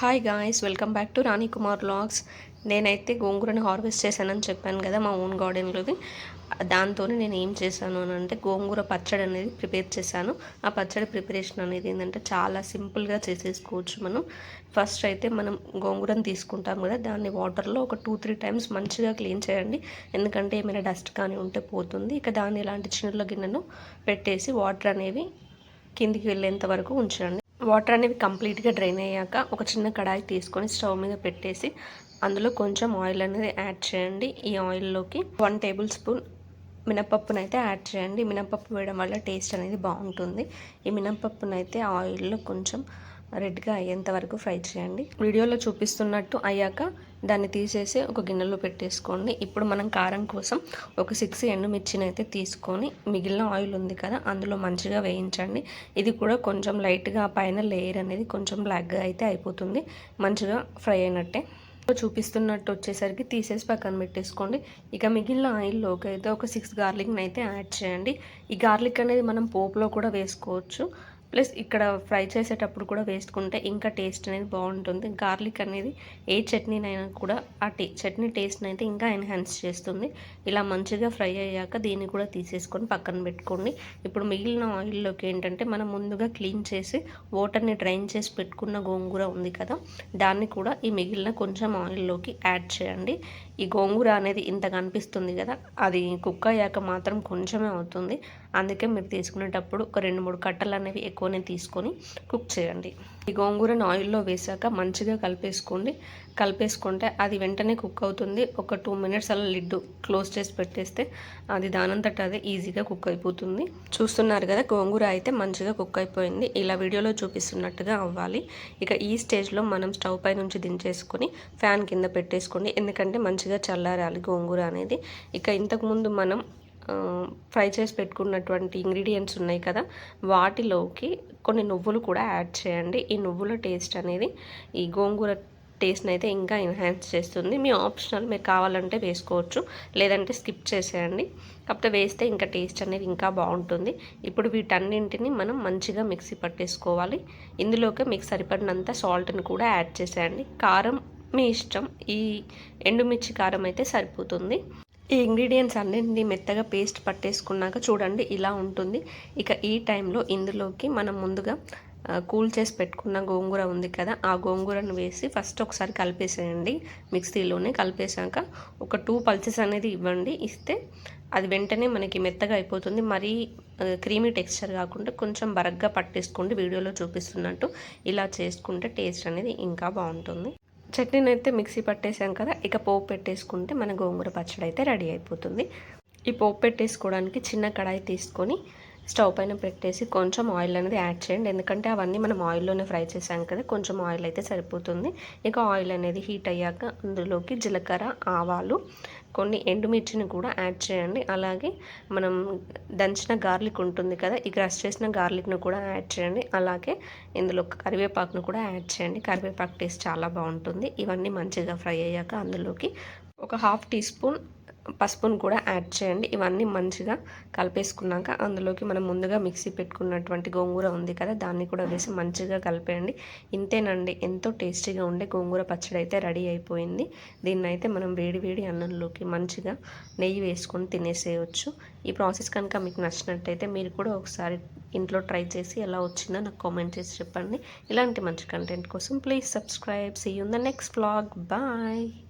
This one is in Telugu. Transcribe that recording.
Hi guys welcome back to Rani Kumar vlogs నేనైతే గోంగూరని హార్వెస్ట్ చేశానని చెప్పాను కదా మా ఓన్ గార్డెన్లోది దాంతో నేను ఏం చేశాను అని అంటే గోంగూర పచ్చడి అనేది ప్రిపేర్ చేశాను. ఆ పచ్చడి ప్రిపరేషన్ అనేది ఏంటంటే చాలా సింపుల్గా చేసేసుకోవచ్చు మనం. ఫస్ట్ అయితే మనం గోంగూరని తీసుకుంటాం కదా దాన్ని వాటర్లో ఒక టూ త్రీ టైమ్స్ మంచిగా క్లీన్ చేయండి. ఎందుకంటే ఏమైనా డస్ట్ కానీ ఉంటే పోతుంది. ఇక దాన్ని ఇలాంటి చిన్న గిన్నెను పెట్టేసి వాటర్ అనేవి కిందికి వెళ్ళేంత వరకు ఉంచండి. వాటర్ అనేవి కంప్లీట్గా డ్రైన్ అయ్యాక ఒక చిన్న కడాయి తీసుకొని స్టవ్ మీద పెట్టేసి అందులో కొంచెం ఆయిల్ అనేది యాడ్ చేయండి. ఈ ఆయిల్లోకి వన్ టేబుల్ స్పూన్ మినపప్పునైతే యాడ్ చేయండి. మినపప్పు వేయడం వల్ల టేస్ట్ అనేది బాగుంటుంది. ఈ మినపప్పునైతే ఆయిల్లో కొంచెం రెడ్గా అయ్యేంత వరకు ఫ్రై చేయండి. వీడియోలో చూపిస్తున్నట్టు అయ్యాక దాన్ని తీసేసి ఒక గిన్నెలో పెట్టేసుకోండి. ఇప్పుడు మనం కారం కోసం ఒక సిక్స్ ఎండుమిర్చిని అయితే తీసుకొని మిగిలిన ఆయిల్ ఉంది కదా అందులో మంచిగా వేయించండి. ఇది కూడా కొంచెం లైట్గా పైన లేయర్ అనేది కొంచెం బ్లాక్గా అయితే అయిపోతుంది. మంచిగా ఫ్రై అయినట్టే. చూపిస్తున్నట్టు వచ్చేసరికి తీసేసి పక్కన పెట్టేసుకోండి. ఇక మిగిలిన ఆయిల్లోకి అయితే ఒక సిక్స్ గార్లిక్ని అయితే యాడ్ చేయండి. ఈ గార్లిక్ అనేది మనం పోపులో కూడా వేసుకోవచ్చు. ప్లస్ ఇక్కడ ఫ్రై చేసేటప్పుడు కూడా వేసుకుంటే ఇంకా టేస్ట్ అనేది బాగుంటుంది. గార్లిక్ అనేది ఏ చట్నీనైనా కూడా ఆ టే చట్నీ టేస్ట్ని అయితే ఇంకా ఎన్హాన్స్ చేస్తుంది. ఇలా మంచిగా ఫ్రై అయ్యాక దీన్ని కూడా తీసేసుకొని పక్కన పెట్టుకోండి. ఇప్పుడు మిగిలిన ఆయిల్లోకి ఏంటంటే మనం ముందుగా క్లీన్ చేసి వాటర్ని డ్రైన్ చేసి పెట్టుకున్న గోంగూర ఉంది కదా దాన్ని కూడా ఈ మిగిలిన కొంచెం ఆయిల్లోకి యాడ్ చేయండి. ఈ గోంగూర అనేది ఇంత కనిపిస్తుంది కదా అది కుక్ అయ్యాక మాత్రం కొంచెమే అవుతుంది. అందుకే మీరు తీసుకునేటప్పుడు ఒక రెండు మూడు కట్టలు అనేవి ఎక్కువనే తీసుకొని కుక్ చేయండి. ఈ గోంగూరను ఆయిల్లో వేసాక మంచిగా కలిపేసుకోండి. కలిపేసుకుంటే అది వెంటనే కుక్ అవుతుంది. ఒక టూ మినిట్స్ అలా లిడ్ క్లోజ్ చేసి పెట్టేస్తే అది దానంతట అదే ఈజీగా కుక్ అయిపోతుంది. చూస్తున్నారు కదా గోంగూర అయితే మంచిగా కుక్ అయిపోయింది. ఇలా వీడియోలో చూపిస్తున్నట్టుగా అవ్వాలి. ఇక ఈ స్టేజ్లో మనం స్టవ్ పై నుంచి దించేసుకొని ఫ్యాన్ కింద పెట్టేసుకోండి. ఎందుకంటే మంచిగా చల్లారాలి గోంగూర అనేది. ఇక ఇంతకుముందు మనం ఫ్రై చేసి పెట్టుకున్నటువంటి ఇంగ్రీడియంట్స్ ఉన్నాయి కదా వాటిలోకి కొన్ని నువ్వులు కూడా యాడ్ చేయండి. ఈ నువ్వుల టేస్ట్ అనేది ఈ గోంగూర టేస్ట్ని అయితే ఇంకా ఎన్హాన్స్ చేస్తుంది. మీ ఆప్షనల్ మీరు కావాలంటే వేసుకోవచ్చు లేదంటే స్కిప్ చేసేయండి. కాకపోతే వేస్తే ఇంకా టేస్ట్ అనేది ఇంకా బాగుంటుంది. ఇప్పుడు వీటన్నింటిని మనం మంచిగా మిక్సీ పట్టేసుకోవాలి. ఇందులోకి మీకు సరిపడినంత సాల్ట్ని కూడా యాడ్ చేసేయండి. కారం మీ ఇష్టం. ఈ ఎండుమిర్చి కారం అయితే సరిపోతుంది. ఈ ఇంగ్రీడియంట్స్ అన్నింటినీ మెత్తగా పేస్ట్ పట్టేసుకున్నాక చూడండి ఇలా ఉంటుంది. ఇక ఈ టైంలో ఇందులోకి మనం ముందుగా కూల్ చేసి పెట్టుకున్న గోంగూర ఉంది కదా ఆ గోంగూరను వేసి ఫస్ట్ ఒకసారి కలిపేసేయండి. మిక్సీలోనే కలిపేశాక ఒక టూ పల్సెస్ అనేది ఇవ్వండి. ఇస్తే అది వెంటనే మనకి మెత్తగా అయిపోతుంది. మరీ క్రీమీ టెక్స్చర్ కాకుండా కొంచెం బరగ్గా పట్టేసుకోండి. వీడియోలో చూపిస్తున్నట్టు ఇలా చేసుకుంటే టేస్ట్ అనేది ఇంకా బాగుంటుంది. చట్నీని అయితే మిక్సీ పట్టేసాం కదా ఇక పోపు పెట్టేసుకుంటే మన గోంగూర పచ్చడి అయితే రెడీ అయిపోతుంది. ఈ పోపు పెట్టేసుకోవడానికి చిన్న కడాయి తీసుకొని స్టవ్ పైన పెట్టేసి కొంచెం ఆయిల్ అనేది యాడ్ చేయండి. ఎందుకంటే అవన్నీ మనం ఆయిల్లోనే ఫ్రై చేసాం కదా కొంచెం ఆయిల్ అయితే సరిపోతుంది. ఇక ఆయిల్ అనేది హీట్ అయ్యాక అందులోకి జీలకర్ర ఆవాలు కొన్ని ఎండుమిర్చిని కూడా యాడ్ చేయండి. అలాగే మనం దంచిన గార్లిక్ ఉంటుంది కదా ఈ గ్రస్ చేసిన గార్లిక్ను కూడా యాడ్ చేయండి. అలాగే ఇందులో కరివేపాకును కూడా యాడ్ చేయండి. కరివేపాకు టేస్ట్ చాలా బాగుంటుంది. ఇవన్నీ మంచిగా ఫ్రై అయ్యాక అందులోకి ఒక హాఫ్ టీ స్పూన్ పసుపును కూడా యాడ్ చేయండి. ఇవన్నీ మంచిగా కలిపేసుకున్నాక అందులోకి మనం ముందుగా మిక్సీ పెట్టుకున్నటువంటి గోంగూర ఉంది కదా దాన్ని కూడా వేసి మంచిగా కలిపేయండి. ఇంతేనండి ఎంతో టేస్టీగా ఉండే గోంగూర పచ్చడి అయితే రెడీ అయిపోయింది. దీన్ని అయితే మనం వేడి వేడి అన్నంలోకి మంచిగా నెయ్యి వేసుకొని తినేసేయచ్చు. ఈ ప్రాసెస్ కనుక మీకు నచ్చినట్టయితే మీరు కూడా ఒకసారి ఇంట్లో ట్రై చేసి ఎలా వచ్చిందో నాకు కామెంట్ చేసి చెప్పండి. ఇలాంటి మంచి కంటెంట్ కోసం please subscribe. See you the next blog bye